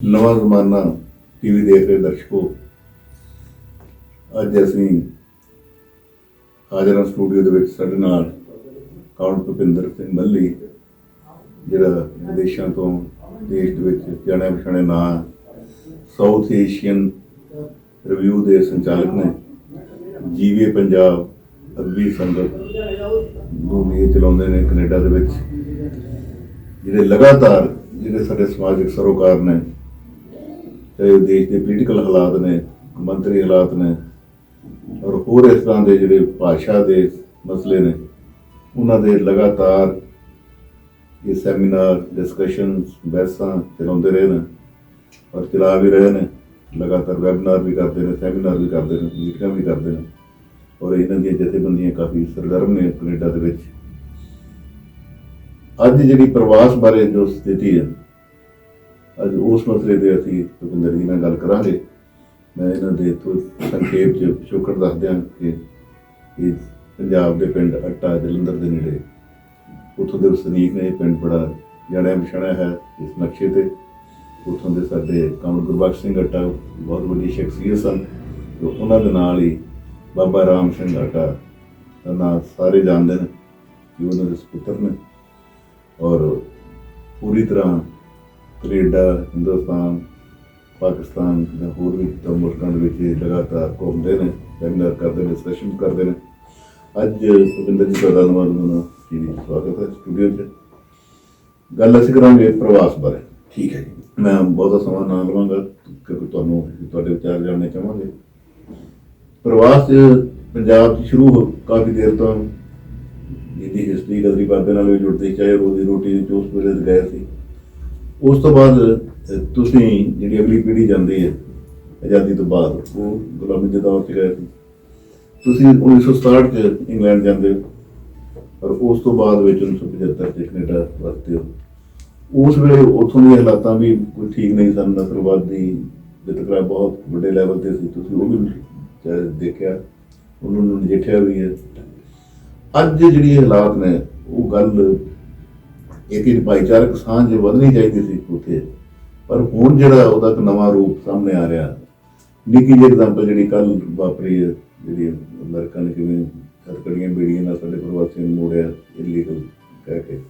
ਨਵਾਂ ਜ਼ਮਾਨਾ ਟੀਵੀ ਦੇਖ ਰਹੇ ਦਰਸ਼ਕੋ। ਅੱਜ ਅਸੀਂ ਹਾਜ਼ਰਾਂ ਸਟੂਡੀਓ ਦੇ ਵਿੱਚ ਸਾਡੇ ਨਾਲ ਕਾਉਂਟ ਭੁਪਿੰਦਰ ਸਿੰਘ ਮੱਲੀ, ਜਿਹੜਾ ਵਿਦੇਸ਼ਾਂ ਤੋਂ ਦੇਸ਼ ਦੇ ਵਿੱਚ ਜਾਣਿਆ ਪਛਾਣਿਆ ਨਾਂ ਸਾਊਥ ਏਸ਼ੀਅਨ ਰਿਵਿਊ ਦੇ ਸੰਚਾਲਕ ਨੇ ਜੀਵੇ ਪੰਜਾਬ ਅਦਬੀ ਸੰਗਤ ਨੂੰ ਇਹ ਚਲਾਉਂਦੇ ਨੇ ਕੈਨੇਡਾ ਦੇ ਵਿੱਚ, ਜਿਹੜੇ ਲਗਾਤਾਰ ਜਿਹੜੇ ਸਾਡੇ ਸਮਾਜਿਕ ਸਰੋਕਾਰ ਨੇ ਦੇਸ਼ ਦੇ ਪੋਲੀਟੀਕਲ ਹਾਲਾਤ ਨੇ, ਮੰਤਰੀ ਹਾਲਾਤ ਨੇ, ਔਰ ਹੋਰ ਇਸ ਤਰ੍ਹਾਂ ਦੇ ਜਿਹੜੇ ਭਾਸ਼ਾ ਦੇ ਮਸਲੇ ਨੇ, ਉਹਨਾਂ ਦੇ ਲਗਾਤਾਰ ਇਹ ਸੈਮੀਨਾਰ ਡਿਸਕਸ਼ਨਸ ਬਹਿਸਾਂ ਚਲਾਉਂਦੇ ਰਹੇ ਨੇ, ਔਰ ਚਲਾ ਵੀ ਰਹੇ ਨੇ, ਲਗਾਤਾਰ ਵੈਬਿਨਾਰ ਵੀ ਕਰਦੇ ਨੇ ਸੈਮੀਨਾਰ ਵੀ ਕਰਦੇ ਨੇ, ਮੀਟਿੰਗਾਂ ਵੀ ਕਰਦੇ ਨੇ, ਔਰ ਇਹਨਾਂ ਦੀਆਂ ਜਥੇਬੰਦੀਆਂ ਕਾਫੀ ਸਰਗਰਮ ਨੇ ਕੈਨੇਡਾ ਦੇ ਵਿੱਚ। ਅੱਜ ਜਿਹੜੀ ਪ੍ਰਵਾਸ ਬਾਰੇ ਜੋ ਸਥਿਤੀ ਹੈ ਅੱਜ ਉਸ ਮਸਲੇ ਤੇ ਅਸੀਂ ਭੁਪਿੰਦਰ ਜੀ ਨਾਲ ਗੱਲ ਕਰਾਂਗੇ। ਮੈਂ ਇਹਨਾਂ ਦੇ ਤੋਂ ਸੰਖੇਪ ਚ ਸ਼ੁਕਰ ਦੱਸ ਦਿਆਂ ਕਿ ਇਹ ਪੰਜਾਬ ਦੇ ਪਿੰਡ ਅੱਟਾ ਜਲੰਧਰ ਦੇ ਨੇੜੇ ਉੱਥੋਂ ਦੇ ਵਸਨੀਕ ਨੇ, ਇਹ ਪਿੰਡ ਬੜਾ ਜਾਣਿਆ ਪਛਾਣਿਆ ਹੈ ਇਸ ਨਕਸ਼ੇ ਤੇ। ਉੱਥੋਂ ਦੇ ਸਾਡੇ ਕਾਮਰ ਗੁਰਬਖਸ਼ ਸਿੰਘ ਅੱਟਾ ਬਹੁਤ ਵੱਡੀ ਸ਼ਖਸੀਅਤ ਸਨ ਤੇ ਉਹਨਾਂ ਦੇ ਨਾਲ ਹੀ ਬਾਬਾ ਰਾਮ ਸਿੰਘ ਅੱਟਾ ਦਾ ਨਾਂ ਸਾਰੇ ਜਾਣਦੇ ਨੇ ਕਿ ਉਹਨਾਂ ਦੇ ਸੁਪੁੱਤਰ ਨੇ ਔਰ ਪੂਰੀ ਤਰ੍ਹਾਂ ਕੈਨੇਡਾ ਹਿੰਦੁਸਤਾਨ ਪਾਕਿਸਤਾਨ ਜਾਂ ਹੋਰ ਵੀ ਤਾਂ ਮੁਲਕਾਂ ਦੇ ਵਿੱਚ ਇਹ ਲਗਾਤਾਰ ਘੁੰਮਦੇ ਨੇ ਸੈਮੀਨਾਰ ਕਰਦੇ ਨੇ ਡਿਸਕਸ਼ਨ ਕਰਦੇ ਨੇ। ਅੱਜ ਭੁਪਿੰਦਰ ਜੀ ਦਾ ਧੰਨਵਾਦ ਉਹਨਾਂ ਜੀ ਦੀ ਸਵਾਗਤ ਹੈ ਸਟੂਡੀਓ 'ਚ। ਗੱਲ ਅਸੀਂ ਕਰਾਂਗੇ ਪ੍ਰਵਾਸ ਬਾਰੇ। ਠੀਕ ਹੈ ਜੀ। ਮੈਂ ਬਹੁਤਾ ਸਮਾਂ ਨਾ ਲਵਾਂਗਾ ਕਿਉਂਕਿ ਤੁਹਾਨੂੰ ਤੁਹਾਡੇ ਵਿਚਾਰ ਜਾਣਨੇ ਚਾਹਾਂਗੇ। ਪ੍ਰਵਾਸ ਪੰਜਾਬ 'ਚ ਸ਼ੁਰੂ ਹੋ- ਕਾਫੀ ਦੇਰ ਤੋਂ ਜਿਹਦੀ ਹਿਸਟਰੀ ਗਦਰੀ ਬਾਬੇ ਨਾਲ ਵੀ ਜੁੜਦੀ ਚਾਹੇ ਰੋਜ਼ੀ ਰੋਟੀ ਦੀ ਉਸ ਵੇਲੇ ਗਏ ਸੀ। ਉਸ ਤੋਂ ਬਾਅਦ ਅਹ, ਤੁਸੀਂ ਜਿਹੜੀ ਅਗਲੀ ਪੀੜ੍ਹੀ ਜਾਂਦੀ ਹੈ ਆਜ਼ਾਦੀ ਤੋਂ ਬਾਅਦ ਉਹ ਗੁਲਾਮੀ ਦੇ ਦੌਰ 'ਚ ਗਏ ਸੀ। ਤੁਸੀਂ 1967 'ਚ ਇੰਗਲੈਂਡ ਜਾਂਦੇ ਹੋ ਪਰ ਉਸ ਤੋਂ ਬਾਅਦ ਵਿੱਚ 1975 'ਚ ਕੈਨੇਡਾ ਵਸਦੇ ਹੋ। ਉਸ ਵੇਲੇ ਉੱਥੋਂ ਦੀਆਂ ਹਾਲਾਤਾਂ ਵੀ ਕੋਈ ਠੀਕ ਨਹੀਂ ਸਨ ਨਸਲਵਾਦੀ ਵਿਤਕਰਾ ਬਹੁਤ ਵੱਡੇ ਲੈਵਲ ਤੇ ਸੀ। ਤੁਸੀਂ ਉਹ ਵੀ ਚਾਹੇ ਦੇਖਿਆ ਉਹਨਾਂ ਨੂੰ ਨਜਿੱਠਿਆ ਵੀ ਹੈ। ਅੱਜ ਜਿਹੜੀ ਹਾਲਾਤ ਨੇ ਉਹ ਗੱਲ ਇੱਕ ਭਾਈਚਾਰਕ ਸਾਂਝ ਵਧਣੀ ਚਾਹੀਦੀ ਸੀ ਉੱਥੇ। ਪਰ ਹੁਣ ਜਿਹੜਾ ਉਹਦਾ ਇੱਕ ਨਵਾਂ ਰੂਪ ਸਾਹਮਣੇ ਆ ਰਿਹਾ, ਨਿੱਕੀ ਜਿਹੀ ਐਗਜ਼ਾਮਪਲ ਜਿਹੜੀ ਕੱਲ ਵਾਪਰੀ ਹੈ, ਜਿਹੜੀ ਅਮਰੀਕਾ ਨੇ ਕਿਵੇਂ ਹਥਕੜੀਆਂ ਬੇੜੀਆਂ ਨਾਲ ਸਾਡੇ ਪ੍ਰਵਾਸੀਆਂ ਨੂੰ ਮੋੜਿਆ ਇਲੀਗਲ ਕਹਿ ਕੇ।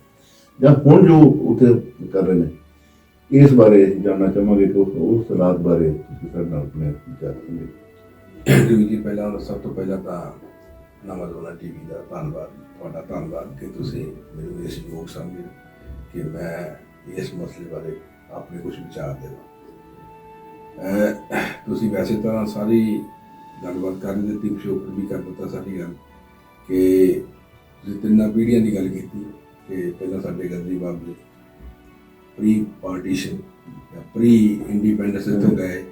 ਜਾਂ ਹੁਣ ਜੋ ਉੱਥੇ ਕਰ ਰਹੇ ਨੇ, ਇਸ ਬਾਰੇ ਜਾਣਨਾ ਚਾਹਾਂਗੇ ਕਿ ਉਸ ਹਾਲਾਤ ਬਾਰੇ ਤੁਸੀਂ ਸਾਡੇ ਨਾਲ ਆਪਣੇ ਵਿਚਾਰ ਸਮਝੇ ਜੀ ਜੀ, ਪਹਿਲਾਂ ਸਭ ਤੋਂ ਪਹਿਲਾਂ ਤਾਂ ਨਵਾਜ਼ੋਨਾ ਟੀਵੀ ਦਾ ਧੰਨਵਾਦ, ਤੁਹਾਡਾ ਧੰਨਵਾਦ ਕਿ ਤੁਸੀਂ ਮੈਨੂੰ ਇਸ ਯੋਗ ਸਮਝੇ ਕਿ ਮੈਂ ਇਸ ਮਸਲੇ ਬਾਰੇ ਆਪਣੇ ਕੁਝ ਵਿਚਾਰ ਦੇਵਾਂ। ਤੁਸੀਂ ਵੈਸੇ ਤਾਂ ਸਾਰੀ ਗੱਲਬਾਤ ਕਰ ਦਿੱਤੀ ਪਿਛੋਕੜ ਵੀ ਕਰ ਦਿੱਤਾ ਸਾਡੀ ਗੱਲ ਕਿ ਤਿੰਨਾਂ ਪੀੜ੍ਹੀਆਂ ਦੀ ਗੱਲ ਕੀਤੀ ਕਿ ਪਹਿਲਾਂ ਸਾਡੇ ਗੰਦੀ ਬਾਬੇ ਪ੍ਰੀ ਪਾਰਟੀਸ਼ਨ ਜਾਂ ਪ੍ਰੀ ਇੰਡੀਪੈਂਡੈਂਸ ਇੱਥੋਂ ਗਏ।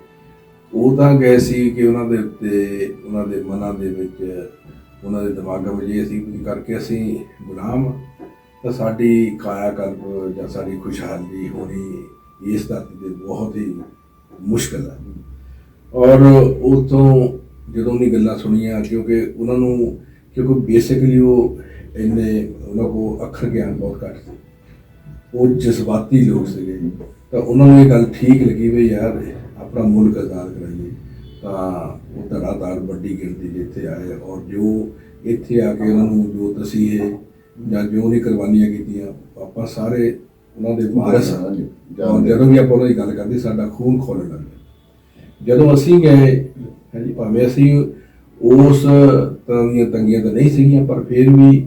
ਉਹ ਤਾਂ ਗਏ ਸੀ ਕਿ ਉਹਨਾਂ ਦੇ ਉੱਤੇ ਉਹਨਾਂ ਦੇ ਮਨਾਂ ਦੇ ਵਿੱਚ ਉਹਨਾਂ ਦੇ ਦਿਮਾਗਾਂ ਵਿੱਚ ਇਹ ਸੀ ਕਿ ਕਰਕੇ ਅਸੀਂ ਗੁਲਾਮ ਤਾਂ ਸਾਡੀ ਕਾਇਆ ਕਲਪ ਜਾਂ ਸਾਡੀ ਖੁਸ਼ਹਾਲੀ ਹੋਣੀ ਇਸ ਧਰਤੀ ਤੇ ਬਹੁਤ ਹੀ ਮੁਸ਼ਕਲ ਹੈ ਔਰ ਉਤੋਂ ਜਦੋਂ ਦੀ ਗੱਲਾਂ ਸੁਣੀਆਂ, ਕਿਉਂਕਿ ਉਹਨਾਂ ਨੂੰ, ਕਿਉਂਕਿ ਬੇਸਿਕਲੀ ਉਹ ਇੰਨੇ, ਉਹਨਾਂ ਕੋ ਅੱਖਰ ਗਿਆਨ ਬਹੁਤ ਘੱਟ ਸੀ। ਉਹ ਜਜ਼ਬਾਤੀ ਲੋਕ ਸੀਗੇ। ਤਾਂ ਉਹਨਾਂ ਨੂੰ ਇਹ ਗੱਲ ਠੀਕ ਲੱਗੀ ਵੀ ਯਾਰ, ਆਪਣਾ ਮੁਲਕ ਆਜ਼ਾਦ ਕਰਾਈਏ। ਤਾਂ ਉਹ ਧੜਾਧੜ ਵੱਡੀ ਗਿਣਤੀ 'ਚ ਇੱਥੇ ਆਏ ਔਰ ਜੋ ਇੱਥੇ ਆ ਕੇ ਉਹਨਾਂ ਨੂੰ ਜੋ ਤਸੀਹੇ ਜਾਂ ਜੋ ਨਹੀਂ ਕੁਰਬਾਨੀਆਂ ਕੀਤੀਆਂ ਆਪਾਂ ਸਾਰੇ ਉਹਨਾਂ ਦੇ ਵਾਰਸ ਹਾਂ ਜਦੋਂ ਵੀ ਆਪਾਂ ਉਹਨਾਂ ਦੀ ਗੱਲ ਕਰਦੇ ਸਾਡਾ ਖੂਨ ਖੋਲਣ ਲੱਗ ਗਿਆ ਜਦੋਂ ਅਸੀਂ ਗਏ ਹਾਂਜੀ ਭਾਵੇਂ ਅਸੀਂ ਉਸ ਤਰ੍ਹਾਂ ਦੀਆਂ ਤੰਗੀਆਂ ਤਾਂ ਨਹੀਂ ਸੀਗੀਆਂ ਪਰ ਫਿਰ ਵੀ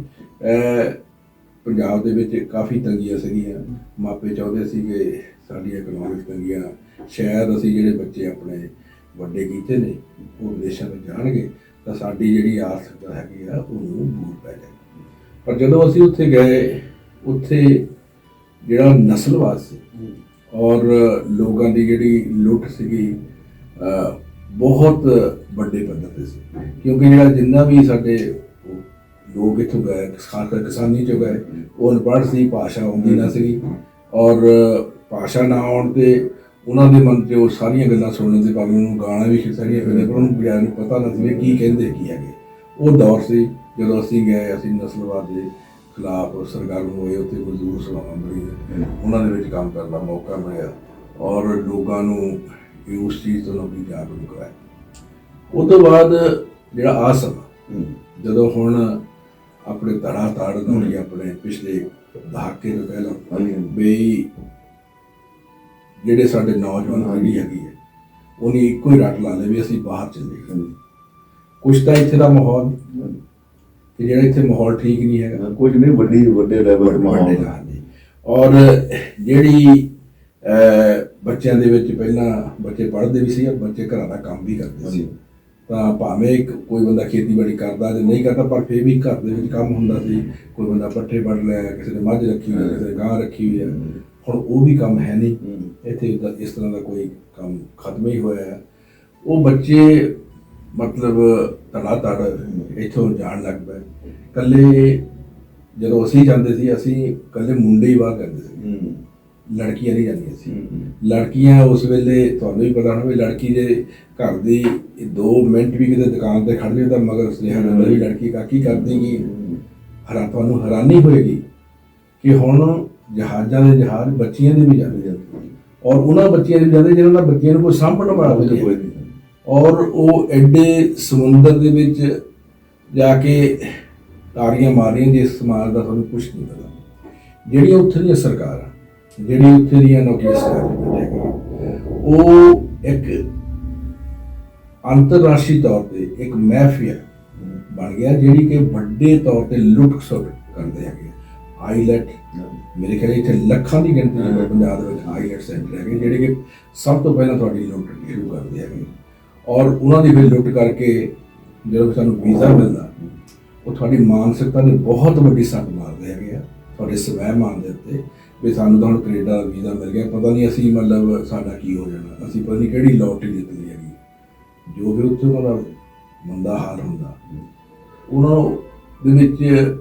ਪੰਜਾਬ ਦੇ ਵਿੱਚ ਕਾਫੀ ਤੰਗੀਆਂ ਸੀਗੀਆਂ। ਮਾਪੇ ਚਾਹੁੰਦੇ ਸੀ ਕਿ ਸਾਡੀਆਂ ਇਕਨੋਮਿਕ ਤੰਗੀਆਂ ਸ਼ਾਇਦ ਅਸੀਂ ਜਿਹੜੇ ਬੱਚੇ ਆਪਣੇ ਵੱਡੇ ਕੀਤੇ ਨੇ ਉਹ ਵਿਦੇਸ਼ਾਂ ਵਿੱਚ ਜਾਣਗੇ ਤਾਂ ਸਾਡੀ ਜਿਹੜੀ ਆਰਥਿਕਤਾ ਹੈਗੀ ਆ ਉਹਨੂੰ ਦੂਰ ਪੈ ਜਾਏ ਪਰ ਜਦੋਂ ਅਸੀਂ ਉੱਥੇ ਗਏ, ਉੱਥੇ ਜਿਹੜਾ ਨਸਲਵਾਦ ਸੀ ਔਰ ਲੋਕਾਂ ਦੀ ਜਿਹੜੀ ਲੁੱਟ ਸੀਗੀ ਬਹੁਤ ਵੱਡੇ ਪੱਧਰ ਤੇ ਸੀ। ਕਿਉਂਕਿ ਜਿਹੜਾ ਜਿੰਨਾ ਵੀ ਸਾਡੇ ਲੋਕ ਇੱਥੋਂ ਗਏ, ਖਾਸ ਕਰ ਕਿਸਾਨੀ ਚੋਂ ਗਏ, ਉਹ ਅਨਪੜ੍ਹ ਸੀ, ਭਾਸ਼ਾ ਆਉਂਦੀ ਨਾ ਸੀ ਔਰ ਭਾਸ਼ਾ ਨਾ ਆਉਣ ਤੇ ਉਹਨਾਂ ਦੇ ਮਨ 'ਚ ਉਹ ਸਾਰੀਆਂ ਗੱਲਾਂ ਸੁਣਨ ਦੇ ਭਾਵੇਂ ਉਹਨੂੰ ਗਾਣਾ ਵੀ ਖਿਸੜੀਆਂ ਫਿਰਦੇ ਪਰ ਉਹਨੂੰ ਬਿਆਨ ਨੂੰ ਪਤਾ ਨਾ ਸੀ ਕੀ ਕਹਿੰਦੇ, ਕੀ ਹੈਗੇ। ਉਹ ਦੌਰ ਸੀ। ਜਦੋਂ ਅਸੀਂ ਗਏ ਅਸੀਂ ਨਸਲਵਾਦ ਦੇ ਖਿਲਾਫ ਸਰਗਰਮ ਹੋਏ ਉੱਥੇ ਮਜ਼ਦੂਰ ਸਲਾਮਾਂ ਬਣੀ ਉਹਨਾਂ ਦੇ ਵਿੱਚ ਕੰਮ ਕਰਨ ਦਾ ਮੌਕਾ ਮਿਲਿਆ ਔਰ ਲੋਕਾਂ ਨੂੰ ਉਸ ਚੀਜ਼ ਤੋਂ ਵੀ ਜਾਗਰੂਕ ਕਰਾਇਆ ਉਹ ਤੋਂ ਬਾਅਦ ਜਿਹੜਾ ਆ ਸਮਾਂ ਹੂੰ। ਜਦੋਂ ਹੁਣ ਆਪਣੇ ਧੜਾ ਧੜ ਨਾਲ ਆਪਣੇ ਪਿਛਲੇ ਦਹਾਕੇ ਤੋਂ ਪਹਿਲਾਂ ਹਾਂਜੀ। ਵੀ ਜਿਹੜੇ ਸਾਡੇ ਨੌਜਵਾਨ ਪੀੜ੍ਹੀ ਹੈਗੀ ਹੈ ਉਹਨੇ ਇੱਕੋ ਹੀ ਰੱਟ ਲਾ ਲਈ ਵੀ ਅਸੀਂ ਬਾਹਰ ਚੱਲੇ। ਕੁਛ ਤਾਂ ਇੱਥੇ ਦਾ ਮਾਹੌਲ। ਕਿ ਜਿਹੜਾ ਇੱਥੇ ਮਾਹੌਲ ਠੀਕ ਨਹੀਂ ਹੈਗਾ। ਕੁਝ ਨਹੀਂ ਵੱਡੀ ਵੱਡੇ ਲੈਵਲ ਤੇ ਮਾਹੌਲ ਵੱਡੇ ਨਾਲ ਜੀ। ਔਰ ਜਿਹੜੀ ਅਹ, ਬੱਚਿਆਂ ਦੇ ਵਿੱਚ ਪਹਿਲਾਂ ਬੱਚੇ ਪੜ੍ਹਦੇ ਵੀ ਸੀ ਔਰ ਬੱਚੇ ਘਰਾਂ ਦਾ ਕੰਮ ਵੀ ਕਰਦੇ ਸੀ। ਹਾਂਜੀ। ਤਾਂ ਭਾਵੇਂ ਇੱਕ ਕੋਈ ਬੰਦਾ ਖੇਤੀਬਾੜੀ ਕਰਦਾ ਜਾਂ ਨਹੀਂ ਕਰਦਾ ਪਰ ਫਿਰ ਵੀ ਘਰ ਦੇ ਵਿੱਚ ਕੰਮ ਹੁੰਦਾ ਸੀ। ਕੋਈ ਬੰਦਾ ਪੱਠੇ ਵੱਢ ਲਿਆ ਕਿਸੇ ਨੇ ਮੱਝ ਰੱਖੀ ਹੋਈ ਹੈ ਕਿਸੇ ਨੇ ਗਾਂ ਰੱਖੀ ਹੋਈ ਹੈ ਹੁਣ ਉਹ ਵੀ ਕੰਮ ਹੈ ਨਹੀਂ। ਇੱਥੇ ਇਸ ਤਰ੍ਹਾਂ ਦਾ ਕੋਈ ਕੰਮ ਖਤਮ ਹੀ ਹੋਇਆ। ਹੈ ਉਹ ਬੱਚੇ ਮਤਲਬ ਧੜਾ ਧੜ ਇੱਥੋਂ ਜਾਣ ਲੱਗ ਪਏ। ਕੱਲੇ ਜਦੋਂ ਅਸੀਂ ਜਾਂਦੇ ਸੀ ਅਸੀਂ ਕੱਲੇ ਮੁੰਡੇ ਹੀ ਬਾਹਰ ਜਾਂਦੇ ਸੀ। ਲੜਕੀਆਂ ਨਹੀਂ ਜਾਂਦੀਆਂ ਸੀ। ਲੜਕੀਆਂ ਉਸ ਵੇਲੇ ਤੁਹਾਨੂੰ ਵੀ ਪਤਾ ਹੋਣਾ ਵੀ ਲੜਕੀ ਦੇ ਘਰ ਦੀ 2 ਮਿੰਟ ਵੀ ਕਿਤੇ ਦੁਕਾਨ ਤੇ ਖੜ ਤਾਂ ਮਗਰ ਸੁਨੇਹਾ ਦਿੰਦਾ ਵੀ ਲੜਕੀ ਕਾ ਕੀ ਕਰ ਦੇਗੀ। ਹਰਾ ਤੁਹਾਨੂੰ ਹੈਰਾਨੀ ਹੋਏਗੀ ਕਿ ਹੁਣ ਜਹਾਜ਼ਾਂ ਦੇ ਜਹਾਜ਼ ਬੱਚੀਆਂ ਦੇ ਵੀ ਜਾਂਦੇ ਔਰ ਉਹਨਾਂ ਬੱਚੀਆਂ ਦੇ ਜਾਂਦੇ ਜਿਹਨਾਂ ਦਾ ਬੱਚਿਆਂ ਨੂੰ ਕੋਈ ਸਾਂਭਣ ਵਾਲਾ ਵੀ ਨਹੀਂ। ਕੋਈ ਔਰ ਉਹ ਐਡੇ ਸਮੁੰਦਰ ਦੇ ਵਿੱਚ ਜਾ ਕੇ ਤਾੜੀਆਂ ਮਾਰੀਆਂ ਜਿਸ ਸਮਾਜ ਦਾ ਤੁਹਾਨੂੰ ਕੁਝ ਨਹੀਂ ਪਤਾ। ਜਿਹੜੀਆਂ ਉੱਥੇ ਦੀਆਂ ਸਰਕਾਰਾਂ ਜਿਹੜੀ ਉੱਥੇ ਦੀਆਂ ਨੌਕਰੀਆਂ ਸਰਕਾਰ ਉਹ ਇੱਕ ਅੰਤਰਰਾਸ਼ਟਰੀ ਤੌਰ ਤੇ ਇੱਕ ਮਾਫੀਆ ਬਣ ਗਿਆ, ਜਿਹੜੀ ਕਿ ਵੱਡੇ ਤੌਰ ਤੇ ਲੁੱਟ ਖਸੁੱਟ ਕਰਦੇ ਹੈਗੇ ਆਈਲੈਟ ਮੇਰੇ ਖਿਆਲ ਇੱਥੇ ਲੱਖਾਂ ਦੀ ਗਿਣਤੀ ਵਿੱਚ ਪੰਜਾਬ ਦੇ ਵਿੱਚ ਆਈਲੈਟ ਸੈਂਟਰ ਹੈਗੇ, ਜਿਹੜੇ ਕਿ ਸਭ ਤੋਂ ਪਹਿਲਾਂ ਤੁਹਾਡੀ ਲੁੱਟ ਸ਼ੁਰੂ ਕਰਦੇ ਹੈਗੇ ਔਰ ਉਹਨਾਂ ਦੀ ਫਿਰ ਲੁੱਟ ਕਰਕੇ ਜਦੋਂ ਸਾਨੂੰ ਵੀਜ਼ਾ ਮਿਲਦਾ, ਉਹ ਤੁਹਾਡੀ ਮਾਨਸਿਕਤਾ ਦੇ ਬਹੁਤ ਵੱਡੀ ਸੱਟ ਮਾਰਦੇ ਹੈਗੇ ਆ। ਤੁਹਾਡੇ ਸਵੈ ਮਾਨ ਦੇ ਉੱਤੇ ਵੀ ਸਾਨੂੰ ਤਾਂ ਹੁਣ ਕੈਨੇਡਾ ਦਾ ਵੀਜ਼ਾ ਮਿਲ ਗਿਆ, ਪਤਾ ਨਹੀਂ ਅਸੀਂ ਮਤਲਬ ਸਾਡਾ ਕੀ ਹੋ ਜਾਣਾ, ਅਸੀਂ ਪਤਾ ਨਹੀਂ ਕਿਹੜੀ ਲੋਟਰੀ ਜਿੱਤ ਲਈ ਹੈਗੀ। ਜੋ ਵੀ ਉੱਥੇ ਉਹਨਾਂ ਦਾ ਮੰਦਾ ਹਾਲ ਹੁੰਦਾ, ਉਹਨਾਂ ਦੇ ਵਿੱਚ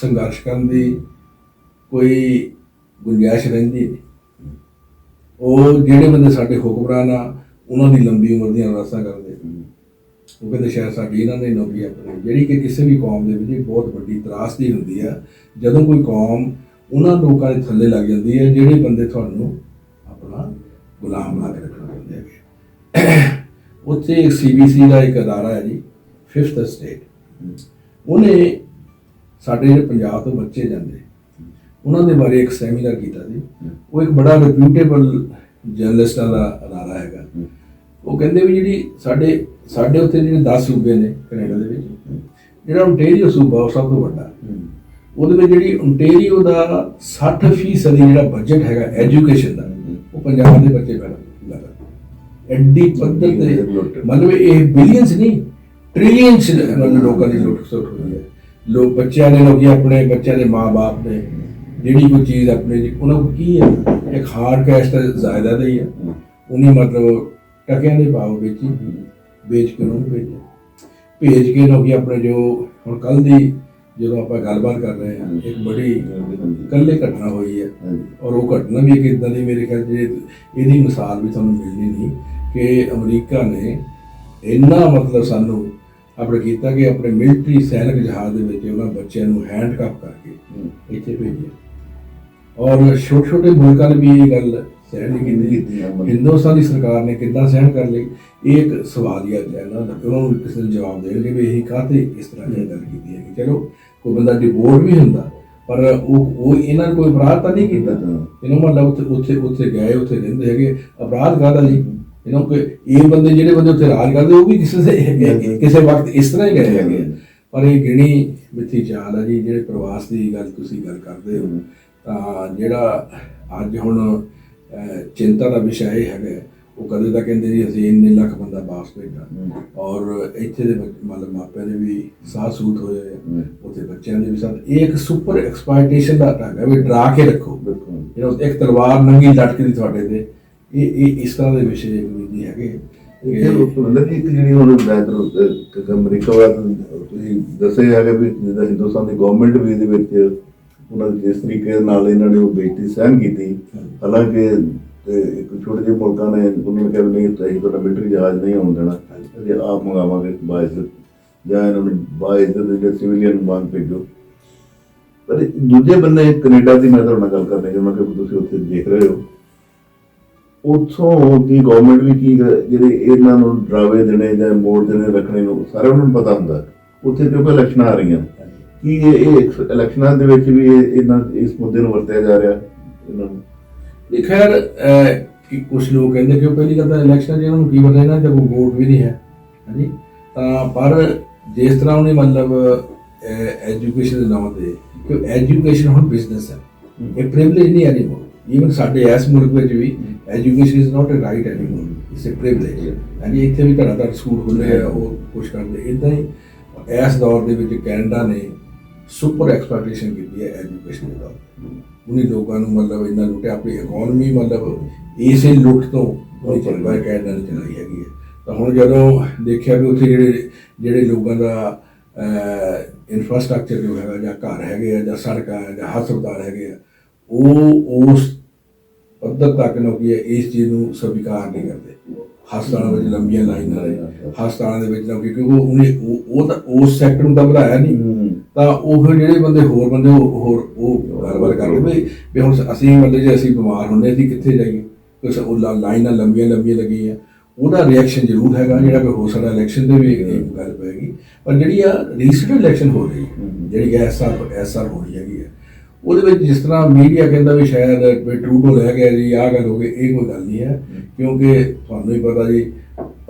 ਸੰਘਰਸ਼ ਕਰਨ ਦੀ ਕੋਈ ਗੁੰਜਾਇਸ਼ ਰਹਿੰਦੀ ਨਹੀਂ ਉਹ ਜਿਹੜੇ ਬੰਦੇ ਸਾਡੇ ਹੁਕਮਰਾਨ ਆ ਉਹਨਾਂ ਦੀ ਲੰਬੀ ਉਮਰ ਦੀਆਂ ਅਰਦਾਸਾਂ ਕਰਦੇ ਉਹ ਕਹਿੰਦੇ ਸ਼ਾਇਦ ਸਾਡੀ ਇਹਨਾਂ ਨੇ ਨੌਕਰੀ ਆਪਣੀ ਜਿਹੜੀ ਕਿ ਕਿਸੇ ਵੀ ਕੌਮ ਦੇ ਵਿੱਚ ਬਹੁਤ ਵੱਡੀ ਤਰਾਸਦੀ ਹੁੰਦੀ ਆ ਜਦੋਂ ਕੋਈ ਕੌਮ ਉਹਨਾਂ ਲੋਕਾਂ ਦੇ ਥੱਲੇ ਲੱਗ ਜਾਂਦੀ ਹੈ ਜਿਹੜੇ ਬੰਦੇ ਤੁਹਾਨੂੰ ਆਪਣਾ ਗੁਲਾਮ ਬਣਾ ਕੇ ਰੱਖਣਾ ਚਾਹੁੰਦੇ ਹੈਗੇ। ਉੱਥੇ ਇੱਕ ਸੀਬੀਸੀ ਦਾ ਇੱਕ ਅਦਾਰਾ ਹੈ ਜੀ ਫਿਫਥ ਸਟੇਟ ਉਹਨੇ ਸਾਡੇ ਜਿਹੜੇ ਪੰਜਾਬ ਤੋਂ ਬੱਚੇ ਜਾਂਦੇ ਉਹਨਾਂ ਦੇ ਬਾਰੇ ਇੱਕ ਸੈਮੀਨਾਰ ਕੀਤਾ ਸੀ। ਉਹ ਇੱਕ ਬੜਾ ਰਿਪਿਊਟੇਬਲ ਜਰਨਲਿਸਟਾਂ ਦਾ ਅਦਾਰਾ ਹੈਗਾ। ਉਹ ਕਹਿੰਦੇ ਵੀ ਜਿਹੜੀ ਸਾਡੇ ਸਾਡੇ ਉੱਥੇ ਜਿਹੜੇ 10 ਸੂਬੇ ਨੇ ਕੈਨੇਡਾ ਦੇ ਵਿੱਚ ਜਿਹੜਾ ontario ਸੂਬਾ ਉਹ ਸਭ ਤੋਂ ਵੱਡਾ। ਉਹਦੇ ਵਿੱਚ ਜਿਹੜੀ ontario ਦਾ 60% ਜਿਹੜਾ ਬਜਟ ਹੈਗਾ ਐਜੂਕੇਸ਼ਨ ਦਾ ਉਹ ਪੰਜਾਬ ਦੇ ਬੱਚੇ ਪੈਦਾ ਐਡੀ ਪੱਧਰ ਤੇ ਮਤਲਬ ਇਹ ਬਿਲੀਅਨਸ ਨਹੀਂ ਟ੍ਰਿਲੀਅਨਸ ਲੋਕਾਂ ਦੀ ਲੁੱਟ ਖਸੁੱਟ ਹੋਈ ਹੈ। ਲੋਕ ਬੱਚਿਆਂ ਨੇ ਲੋਕੀ ਆਪਣੇ ਬੱਚਿਆਂ ਦੇ ਮਾਪੇ ਨੇ ਜਿਹੜੀ ਕੋਈ ਚੀਜ਼ ਆਪਣੇ ਜੀ ਉਹਨਾਂ ਕੋਲ ਕੀ ਹੈ? ਇੱਕ ਹਾਰਡ ਕੈਸ਼ ਤਾਂ ਜ਼ਾਇਦਾ ਹੀ ਹੈ। ਉਹਨੀ ਮਤਲਬ ਟਕਿਆਂ ਦੇ ਭਾਅ ਵਿੱਚ ਹੀ ਵੇਚ ਕੇ ਉਹਨੂੰ ਭੇਜਿਆ। ਭੇਜ ਕੇ ਲੋਕੀ ਆਪਣੇ ਜੋ ਹੁਣ ਕੱਲ ਦੀ ਜਦੋਂ ਆਪਾਂ ਗੱਲਬਾਤ ਕਰ ਰਹੇ ਹਾਂ ਇੱਕ ਬੜੀ ਇਕੱਲੇ ਘਟਨਾ ਹੋਈ ਹੈ। ਔਰ ਉਹ ਘਟਨਾ ਵੀ ਇੱਕ ਇਦਾਂ ਦੀ ਮੇਰੇ ਖਿਆਲ ਇਹ- ਇਹਦੀ ਮਿਸਾਲ ਵੀ ਤੁਹਾਨੂੰ ਮਿਲਣੀ ਨਹੀਂ ਕਿ ਅਮਰੀਕਾ ਨੇ ਇੰਨਾ ਮਤਲਬ ਸਾਨੂੰ ਆਪਣੇ ਕੀਤਾ ਕਿ ਆਪਣੇ ਮਿਲਟਰੀ ਸੈਨਿਕ ਜਹਾਜ਼ ਦੇ ਵਿੱਚ ਉਹਨਾਂ ਬੱਚਿਆਂ ਨੂੰ ਹੈਂਡਕਫ ਕਰਕੇ ਇੱਥੇ ਭੇਜਿਆ। ਔਰ ਛੋਟੇ ਛੋਟੇ ਮੁਲਕਾਂ ਨੇ ਵੀ ਇਹ ਗੱਲ ਸਹਿਣ ਨਹੀਂ ਕੀਤੀ ਹਿੰਦੁਸਤਾਨ ਦੀ ਸਰਕਾਰ ਨੇ ਕਿੱਦਾਂ ਸਹਿਣ ਕਰ ਲਈ ਇਹ ਇੱਕ ਸਵਾਲੀਆ ਹੈ ਨਾ ਉਹਨਾਂ ਨੂੰ ਕਿਸੇ ਨੂੰ ਜਵਾਬ ਦੇਣਗੇ ਵੀ ਇਹ ਕਾਹਤੇ ਇਸ ਤਰ੍ਹਾਂ ਦੀ ਗੱਲ ਕੀਤੀ ਹੈ ਕਿ ਚਲੋ ਕੋਈ ਬੰਦਾ ਡਿਵੋਰਟ ਵੀ ਹੁੰਦਾ ਪਰ ਉਹ ਉਹ ਇਹਨਾਂ ਨੇ ਕੋਈ ਅਪਰਾਧ ਤਾਂ ਨਹੀਂ ਕੀਤਾ? ਇਹਨਾਂ ਮਤਲਬ ਉੱਥੇ ਉੱਥੇ ਗਏ ਉੱਥੇ ਰਹਿੰਦੇ ਹੈਗੇ ਅਪਰਾਧ ਕਾਹਦਾ ਜੀ? ਇਹਨਾਂ ਕੋਈ ਇਹ ਬੰਦੇ ਜਿਹੜੇ ਬੰਦੇ ਉੱਥੇ ਰਾਜ ਕਰਦੇ ਉਹ ਵੀ ਕਿਸੇ ਦੇ ਕਿਸੇ ਵਕਤ ਇਸ ਤਰ੍ਹਾਂ ਹੀ ਗਏ ਹੈਗੇ। ਪਰ ਇਹ ਗਿਣੀ ਮਿੱਥੀ ਚਾਲ ਹੈ ਜੀ ਜਿਹੜੇ ਪ੍ਰਵਾਸ ਦੀ ਗੱਲ ਤੁਸੀਂ ਗੱਲ ਕਰਦੇ ਹੋ ਤਾਂ ਜਿਹੜਾ ਅੱਜ ਹੁਣ ਚਿੰਤਾ ਦਾ ਵਿਸ਼ਾ ਇਹ ਹੈਗਾ ਉਹ ਕਦੇ ਤਾਂ ਕਹਿੰਦੇ ਜੀ ਅਸੀਂ ਇੰਨੇ ਲੱਖ ਬੰਦਾ ਵਾਪਸ ਭੇਜਾਂ ਔਰ ਇੱਥੇ ਦੇ ਮਤਲਬ ਮਾਪਿਆਂ ਦੇ ਵੀ ਸਾਹ ਸੂਤ ਹੋਏ ਉੱਥੇ ਬੱਚਿਆਂ ਦੇ ਵੀ ਸਾਥ ਇਹ ਇੱਕ ਸੁਪਰ ਐਕਸਪਲੋਇਟੇਸ਼ਨ ਦਾ ਢੰਗ ਹੈ ਵੀ ਡਰਾ ਕੇ ਰੱਖੋ। ਜਿਹੜਾ ਇੱਕ ਤਲਵਾਰ ਨੰਗੀ ਲਟਕਦੀ ਤੁਹਾਡੇ ਤੇ ਇਹ ਇਹ ਇਸ ਤਰ੍ਹਾਂ ਦੇ ਵਿਸ਼ੇ ਨਹੀਂ ਹੈਗੇ। ਇਹ ਬੰਦਾ ਇੱਕ ਜਿਹੜੀ ਹੁਣ ਬੈਦਰ ਅਮਰੀਕਾ ਵਾਲਾ ਤੁਸੀਂ ਦੱਸਿਆ ਹੈਗਾ ਵੀ ਜਿੱਦਾਂ ਹਿੰਦੁਸਤਾਨ ਦੀ ਗਵਰਨਮੈਂਟ ਵੀ ਇਹਦੇ ਵਿੱਚ ਉਹਨਾਂ ਦੇ ਜਿਸ ਤਰੀਕੇ ਦੇ ਨਾਲ ਇਹਨਾਂ ਨੇ ਉਹ ਬੇਇੱਜ਼ਤੀ ਸਹਿਣ ਕੀਤੀ। ਹਾਲਾਂਕਿ ਇੱਕ ਛੋਟੇ ਜਿਹੇ ਮੁਲਕਾਂ ਨੇ, ਉਹਨਾਂ ਨੇ ਕਿਹਾ ਵੀ ਨਹੀਂ, ਅਸੀਂ ਤੁਹਾਡਾ ਮਿਲਟਰੀ ਜਹਾਜ਼ ਨਹੀਂ ਆਉਣ ਦੇਣਾ। ਅਸੀਂ ਆਪ ਮੰਗਾਵਾਂਗੇ ਬਾਇਜ਼ਤ ਜਾਂ ਇਹਨਾਂ ਨੂੰ ਬਾਇਜ਼ਤ ਜਿਹੜੇ ਸਿਵਲੀਅਨ ਵਾਂਗ ਭੇਜੋ। ਪਰ ਦੂਜੇ ਬੰਨੇ ਕੈਨੇਡਾ ਦੀ ਮੈਂ ਤੁਹਾਡੇ ਨਾਲ ਗੱਲ ਕਰਨੀ ਚਾਹੁੰਦਾ ਕਿ ਤੁਸੀਂ ਉੱਥੇ ਦੇਖ ਰਹੇ ਹੋ। ਉੱਥੋਂ ਦੀ ਗਵਰਨਮੈਂਟ ਵੀ ਕੀ ਜਿਹੜੇ ਇਹਨਾਂ ਨੂੰ ਡਰਾਵੇ ਦੇਣੇ ਜਾਂ ਮੋੜ ਦੇਣੇ, ਰੱਖਣੇ ਨੂੰ ਸਾਰਾ ਉਹਨਾਂ ਨੂੰ ਪਤਾ ਹੁੰਦਾ। ਉੱਥੇ ਕਿਉਂਕਿ ਇਲੈਕਸ਼ਨਾਂ ਆ ਰਹੀਆਂ। ਕੀ ਇਹ ਇਹ ਇਲੈਕਸ਼ਨਾਂ ਦੇ ਵਿੱਚ ਵੀ ਇਹ- ਇਹਨਾਂ ਇਸ ਮੁੱਦੇ ਨੂੰ ਵਰਤਿਆ ਜਾ ਰਿਹਾ ਇਹਨਾਂ ਨੂੰ? ਇਹ ਖੈਰ ਕਿ ਕੁਝ ਲੋਕ ਕਹਿੰਦੇ ਕਿ ਪਹਿਲੀ ਗੱਲ ਤਾਂ ਇਲੈਕਸ਼ਨ ਜਿਹਨਾਂ ਨੂੰ ਕੀ ਪਤਾ ਇਹਨਾਂ ਦਾ ਕੋਈ ਵੋਟ ਵੀ ਨਹੀਂ ਹੈ ਹਾਂਜੀ? ਤਾਂ ਪਰ ਜਿਸ ਤਰ੍ਹਾਂ ਉਹਨੇ ਮਤਲਬ ਐਜੂਕੇਸ਼ਨ ਦੇ ਨਾਮ ਤੇ ਕਿ ਐਜੂਕੇਸ਼ਨ ਹੁਣ ਬਿਜ਼ਨਸ ਹੈ। ਇਹ ਪ੍ਰਿਵਿਲੇਜ ਨਹੀਂ ਐਨੀਮੋਰ ਈਵਨ ਸਾਡੇ ਇਸ ਮੁਲਕ ਵਿੱਚ ਵੀ education is not a right anymore it's a privilege ਹਾਂਜੀ ਇੱਥੇ ਵੀ ਘਰਾਂ ਦਾ ਸਕੂਲ ਖੁੱਲੇ ਆ ਉਹ ਕੁਝ ਕਰਦੇ। ਇਦਾਂ ਹੀ ਇਸ ਦੌਰ ਦੇ ਵਿੱਚ ਕੈਨੇਡਾ ਨੇ ਸੁਪਰ ਐਕਸਪਲੋਇਟੇਸ਼ਨ ਕੀਤੀ ਹੈ ਐਜੂਕੇਸ਼ਨ ਦੇ ਦੌਰ ਉਹਨੇ ਲੋਕਾਂ ਨੂੰ ਮਤਲਬ ਇੰਨਾ ਲੁੱਟਿਆ ਆਪਣੀ ਇਕਨੋਮੀ ਮਤਲਬ ਇਸੇ ਲੁੱਟ ਤੋਂ ਉਹਨੇ ਚੰਗਾ ਕੈਨੇਡਾ ਨੇ ਚਲਾਈ ਹੈਗੀ ਹੈ। ਤਾਂ ਹੁਣ ਜਦੋਂ ਦੇਖਿਆ ਵੀ ਉੱਥੇ ਜਿਹੜੇ ਜਿਹੜੇ ਲੋਕਾਂ ਦਾ ਇਨਫਰਾਸਟ੍ਰਕਚਰ ਜੋ ਹੈਗਾ ਜਾਂ ਘਰ ਹੈਗੇ ਆ ਜਾਂ ਸੜਕਾਂ ਜਾਂ ਹਸਪਤਾਲ ਹੈਗੇ ਆ ਉਹ ਉਸ ਪੱਧਰ ਤੱਕ ਲੋਕ ਇਸ ਚੀਜ਼ ਨੂੰ ਸਵੀਕਾਰ ਨਹੀਂ ਕਰਦੇ। ਹਸਪਤਾਲਾਂ ਵਿੱਚ ਲੰਬੀਆਂ ਲਾਈਨਾਂ ਨੇ। ਹਸਪਤਾਲਾਂ ਦੇ ਵਿੱਚ ਲੋਕ ਕਿਉਂਕਿ ਉਹ ਉਹਨੇ ਉਹ ਉਹ ਤਾਂ ਉਸ ਸੈਕਟਰ ਨੂੰ ਤਾਂ ਵਧਾਇਆ ਨਹੀਂ। ਤਾਂ ਉਹ ਫਿਰ ਜਿਹੜੇ ਬੰਦੇ ਹੋਰ ਬੰਦੇ ਉਹ ਹੋਰ ਉਹ ਗੱਲਬਾਤ ਕਰਦੇ ਵੀ ਵੀ ਹੁਣ ਅਸੀਂ ਮਤਲਬ ਜੇ ਅਸੀਂ ਬਿਮਾਰ ਹੁੰਦੇ ਅਸੀਂ ਕਿੱਥੇ ਜਾਈਏ? ਕੁਛ ਉਹ ਲਾ- ਲਾਈਨਾਂ ਲੰਬੀਆਂ ਲੰਬੀਆਂ ਲੱਗੀਆਂ। ਉਹਦਾ ਰਿਐਕਸ਼ਨ ਜ਼ਰੂਰ ਹੈਗਾ ਜਿਹੜਾ ਕਿ ਹੋ ਸਕਦਾ ਇਲੈਕਸ਼ਨ ਦੇ ਵੀ ਇਹ ਗੱਲ ਪਏਗੀ। ਪਰ ਜਿਹੜੀ ਆ ਰੀਸੈਂਟ ਇਲੈਕਸ਼ਨ ਹੋ ਰਹੀ ਜਿਹੜੀ ਐਸਆਰ ਐਸਆਰ ਹੋ ਰਹੀ ਹੈਗੀ ਉਹਦੇ ਵਿੱਚ ਜਿਸ ਤਰ੍ਹਾਂ ਮੀਡੀਆ ਕਹਿੰਦਾ ਵੀ ਸ਼ਾਇਦ ਵੀ ਟਰੂਡੋ ਰਹਿ ਗਿਆ ਜੀ ਆਹ ਗੱਲ ਹੋ ਗਈ ਇਹ ਕੋਈ ਗੱਲ ਨਹੀਂ ਹੈ। ਕਿਉਂਕਿ ਤੁਹਾਨੂੰ ਹੀ ਪਤਾ ਜੀ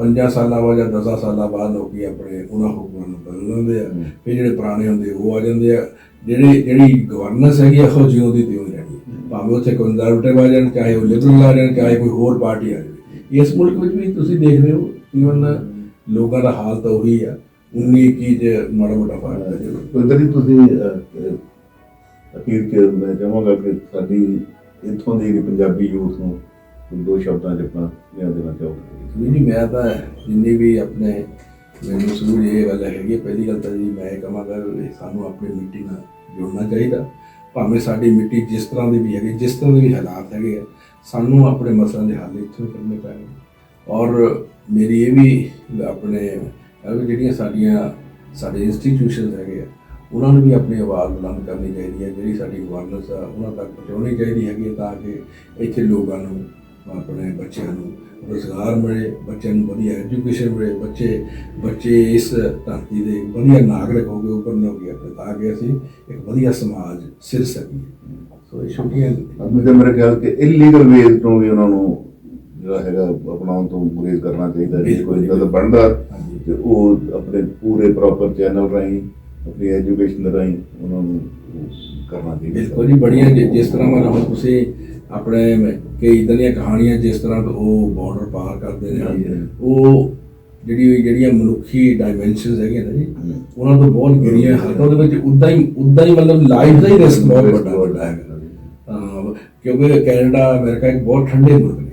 ਪੰਜਾਂ ਸਾਲਾਂ ਬਾਅਦ ਜਾਂ 10 ਸਾਲਾਂ ਬਾਅਦ ਲੋਕੀ ਆਪਣੇ ਉਹਨਾਂ ਹੁਕਮਾਂ ਨੂੰ ਬਦਲ ਲੈਂਦੇ ਆ। ਫਿਰ ਜਿਹੜੇ ਪੁਰਾਣੇ ਹੁੰਦੇ ਉਹ ਆ ਜਾਂਦੇ ਆ। ਜਿਹੜੇ ਜਿਹੜੀ ਗਵਰਨੈਂਸ ਹੈਗੀ ਉਹ ਜਿਉਂ ਦੀ ਤਿਉਂ ਹੀ ਰਹਿਣੀ। ਭਾਵੇਂ ਉੱਥੇ ਕੰਜ਼ਰਵੇਟਿਵ ਆ ਜਾਣ ਚਾਹੇ ਉਹ ਲਿਬਰਲ ਆ ਜਾਣ ਚਾਹੇ ਕੋਈ ਹੋਰ ਪਾਰਟੀ ਆ ਜਾਵੇ। ਇਸ ਮੁਲਕ ਵਿੱਚ ਵੀ ਤੁਸੀਂ ਦੇਖਦੇ ਹੋ ਈਵਨ ਲੋਕਾਂ ਦਾ ਹਾਲ ਤਾਂ ਉਹੀ ਆ। 19 21 ਚ ਮਾੜਾ ਮੋਟਾ ਫ਼ਰਕ ਹੈ ਕੁਲਦਰ ਜੀ ਤੁਸੀਂ ਅਖੀਰ ਚ ਮੈਂ ਚਾਹਾਂਗਾ ਕਿ ਸਾਡੀ ਇੱਥੋਂ ਦੀ ਪੰਜਾਬੀ ਯੂਥ ਨੂੰ ਦੋ ਸ਼ਬਦਾਂ ਚ ਆਪਣਾ ਧਿਆਨ ਦੇਣਾ ਚਾਹੋਗੇ ਨਹੀਂ ਜੀ ਮੈਂ ਤਾਂ ਜਿੰਨੀ ਵੀ ਆਪਣੇ ਮੈਨੂੰ ਜ਼ਰੂਰ ਇਹ ਗੱਲ ਹੈਗੀ ਹੈ, ਪਹਿਲੀ ਗੱਲ ਤਾਂ ਜੀ ਮੈਂ ਇਹ ਕਹਾਂਗਾ ਵੀ ਸਾਨੂੰ ਆਪਣੀ ਮਿੱਟੀ ਨਾਲ ਜੁੜਨਾ ਚਾਹੀਦਾ। ਭਾਵੇਂ ਸਾਡੀ ਮਿੱਟੀ ਜਿਸ ਤਰ੍ਹਾਂ ਦੀ ਵੀ ਹੈਗੀ ਜਿਸ ਤਰ੍ਹਾਂ ਦੇ ਵੀ ਹਾਲਾਤ ਹੈਗੇ ਆ ਸਾਨੂੰ ਆਪਣੇ ਮਸਲਿਆਂ ਦੇ ਹੱਲ ਇੱਥੋਂ ਹੀ ਕਰਨੇ ਪੈਣਗੇ। ਔਰ ਮੇਰੀ ਇਹ ਵੀ ਆਪਣੇ ਜਿਹੜੀਆਂ ਸਾਡੀਆਂ ਸਾਡੇ ਇੰਸਟੀਟਿਊਸ਼ਨਸ ਹੈਗੇ ਆ ਉਹਨਾਂ ਨੂੰ ਵੀ ਆਪਣੀ ਆਵਾਜ਼ ਬੁਲੰਦ ਕਰਨੀ ਚਾਹੀਦੀ ਹੈ ਜਿਹੜੀ ਸਾਡੀ ਗਵਰਨੈਂਸ ਆ ਉਹਨਾਂ ਤੱਕ ਪਹੁੰਚਾਉਣੀ ਚਾਹੀਦੀ ਹੈਗੀ ਹੈ ਤਾਂ ਕਿ ਇੱਥੇ ਲੋਕਾਂ ਨੂੰ ਆਪਣੇ ਬੱਚਿਆਂ ਨੂੰ ਰੋਜ਼ਗਾਰ ਮਿਲੇ ਬੱਚਿਆਂ ਨੂੰ ਵਧੀਆ ਐਜੂਕੇਸ਼ਨ ਮਿਲੇ ਬੱਚੇ ਬੱਚੇ ਇਸ ਧਰਤੀ ਦੇ ਵਧੀਆ ਨਾਗਰਿਕ ਹੋ ਕੇ ਉੱਪਰ ਕੇ ਆਪਣੇ ਤਾਂ ਕਿ ਅਸੀਂ ਇੱਕ ਵਧੀਆ ਸਮਾਜ ਸਿਰ ਸਕੀਏ। ਸੋ ਇਹ ਛੋਟੀਆਂ ਮੈਨੂੰ ਮੇਰੇ ਖਿਆਲ ਕਿ ਇਲੀਗਲ ਵੇਜ਼ ਤੋਂ ਵੀ ਉਹਨਾਂ ਨੂੰ ਜਿਹੜਾ ਹੈਗਾ ਅਪਣਾਉਣ ਤੋਂ ਗੁਰੇਜ਼ ਕਰਨਾ ਚਾਹੀਦਾ ਜੇ ਕੋਈ ਇਦਾਂ ਦਾ ਬਣਦਾ। ਤੇ ਉਹ ਆਪਣੇ ਪੂਰੇ ਪ੍ਰੋਪਰ ਚੈਨਲ ਰਾਹੀਂ ਆਪਣੀ ਐਜੂਕੇਸ਼ਨ ਰਾਹੀਂ ਉਹਨਾਂ ਨੂੰ ਕਰਨਾ ਚਾਹੀਦਾ। ਬਿਲਕੁਲ ਜੀ ਬੜੀਆਂ ਜਿਸ ਤਰ੍ਹਾਂ ਹੁਣ ਤੁਸੀਂ ਆਪਣੇ ਕਈ ਇਦਾਂ ਦੀਆਂ ਕਹਾਣੀਆਂ ਜਿਸ ਤਰ੍ਹਾਂ ਉਹ ਬਾਰਡਰ ਪਾਰ ਕਰਦੇ ਨੇ। ਉਹ ਜਿਹੜੀ ਜਿਹੜੀਆਂ ਮਨੁੱਖੀ ਡਾਈਮੈਂਸ਼ਨਸ ਹੈਗੀਆਂ ਨਾ ਜੀ। ਉਹਨਾਂ ਤੋਂ ਬਹੁਤ ਗਿਰੀਆਂ ਹਨ। ਉਹਦੇ ਵਿੱਚ ਉਦਾਂ ਹੀ ਉਦਾਂ ਹੀ ਮਤਲਬ ਲਾਈਫ ਦਾ ਹੀ ਰਿਸਕ ਬਹੁਤ ਵੱਡਾ। ਵੱਡਾ ਹੈਗਾ। ਹੈ। ਕਿਉਂਕਿ ਕੈਨੇਡਾ ਅਮਰੀਕਾ ਇੱਕ ਬਹੁਤ ਠੰਡੇ ਮੁਲਕ ਨੇ।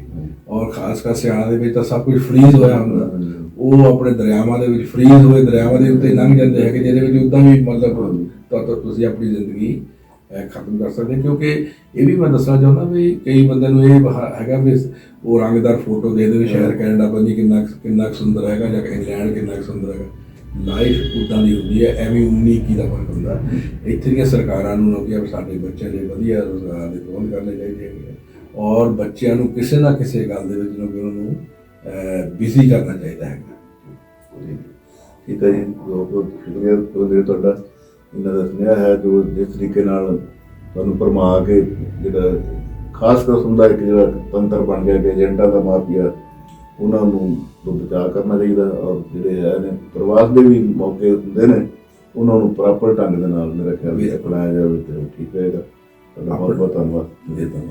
ਔਰ ਖਾਸ ਕਰ ਸਿਆਲਾਂ ਦੇ ਵਿੱਚ ਤਾਂ ਸਭ ਕੁਝ ਫ੍ਰੀਜ਼ ਹੋਇਆ ਹੁੰਦਾ। ਉਹ ਆਪਣੇ ਦਰਿਆਵਾਂ ਦੇ ਵਿੱਚ ਫ੍ਰੀਜ਼ ਹੋਏ ਦਰਿਆਵਾਂ ਦੇ ਉੱਤੇ ਲੰਘ ਜਾਂਦੇ ਹੈਗੇ ਜਿਹਦੇ ਵਿੱਚ ਉਦਾਂ ਵੀ ਮਤਲਬ ਤੁਸੀਂ ਆਪਣੀ ਜ਼ਿੰਦਗੀ ਖਤਮ ਕਰ ਸਕਦੇ ਕਿਉਂਕਿ ਇਹ ਵੀ ਮੈਂ ਦੱਸਣਾ ਚਾਹੁੰਦਾ ਵੀ ਕਈ ਬੰਦਿਆਂ ਨੂੰ ਇਹ ਹੈਗਾ ਵੀ ਉਹ ਰੰਗਦਾਰ ਫੋਟੋ ਦੇ ਵੀ ਸ਼ਹਿਰ ਕੈਨੇਡਾ ਬੰਦੀ ਕਿੰਨਾ ਕੁ- ਕਿੰਨਾ ਕੁ ਸੁੰਦਰ ਹੈਗਾ ਜਾਂ ਇੰਗਲੈਂਡ ਕਿੰਨਾ ਕੁ ਸੁੰਦਰ ਹੈਗਾ ਲਾਈਫ ਉਦਾਂ ਦੀ ਹੁੰਦੀ ਹੈ ਐਵੇਂ 19 21 ਦਾ ਫ਼ਰਕ ਹੁੰਦਾ ਇੱਥੇ ਦੀਆਂ ਸਰਕਾਰਾਂ ਨੂੰ ਲੋਕੀ ਸਾਡੇ ਬੱਚਿਆਂ ਦੇ ਵਧੀਆ ਰੋਜ਼ਗਾਰ ਦੇ ਪ੍ਰਬੰਧ ਕਰਨੇ ਚਾਹੀਦੇ ਹੈਗੇ ਆ। ਔਰ ਬੱਚਿਆਂ ਨੂੰ ਕਿਸੇ ਨਾ ਕਿਸੇ ਗੱਲ ਦੇ ਵਿੱਚ ਲੋਕੀ ਉਹਨਾਂ ਨੂੰ ਬਿਜ਼ੀ ਕਰਨਾ ਚਾਹੀਦਾ ਹੈਗਾ ਠੀਕ ਹੈ ਜੀ ਬਹੁਤ ਬਹੁਤ ਸ਼ੁਕਰੀਆ ਤੁਹਾਡਾ ਇਹਨਾਂ ਦਾ ਸੁਨੇਹਾ ਹੈ ਜੋ ਜਿਸ ਤਰੀਕੇ ਨਾਲ ਤੁਹਾਨੂੰ ਪਰਮਾ ਕੇ ਜਿਹੜਾ ਖਾਸ ਕਿਸਮ ਦਾ ਇੱਕ ਜਿਹੜਾ ਤੰਤਰ ਬਣ ਗਿਆ ਕਿ ਏਜੰਟਾਂ ਦਾ ਮਾਫੀਆ, ਉਹਨਾਂ ਨੂੰ ਤੋਂ ਬਚਾਅ ਕਰਨਾ ਚਾਹੀਦਾ ਔਰ ਜਿਹੜੇ ਹੈ ਨੇ ਪ੍ਰਵਾਸ ਦੇ ਵੀ ਮੌਕੇ ਹੁੰਦੇ ਨੇ, ਉਹਨਾਂ ਨੂੰ ਪ੍ਰੋਪਰ ਢੰਗ ਦੇ ਨਾਲ ਮੇਰਾ ਖਿਆਲ ਵਿੱਚ ਅਪਣਾਇਆ ਜਾਵੇ ਤੇ ਠੀਕ ਰਹੇਗਾ। ਤੁਹਾਡਾ ਬਹੁਤ ਬਹੁਤ ਧੰਨਵਾਦ ਇਹ ਤਾਂ